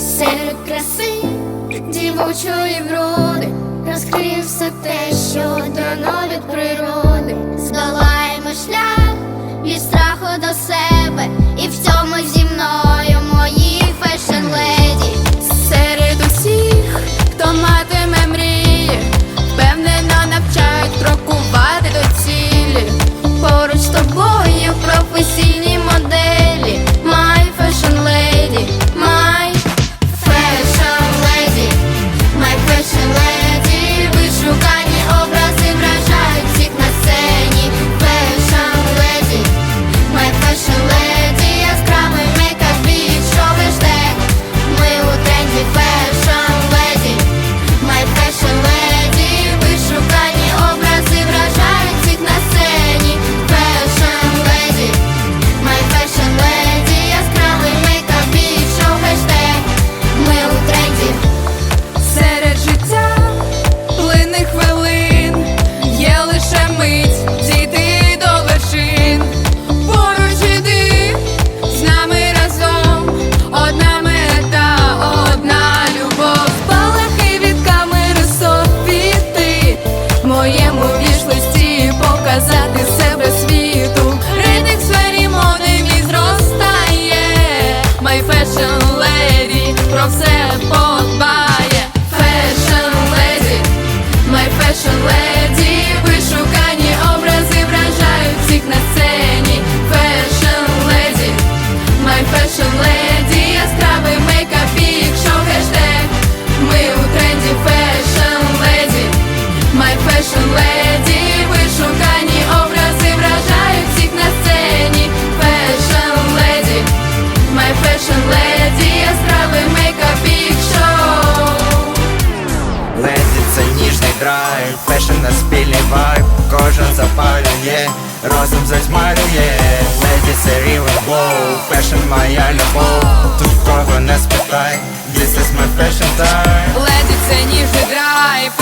серед краси дівочої вроди розкрився те, що дано від природи. на вайб. Кожен запалює, розум затьмарює, не дісерівий воу, пешен моя любов, тут кого не спитай, this is my fashion time. Леді це ніжний драйв.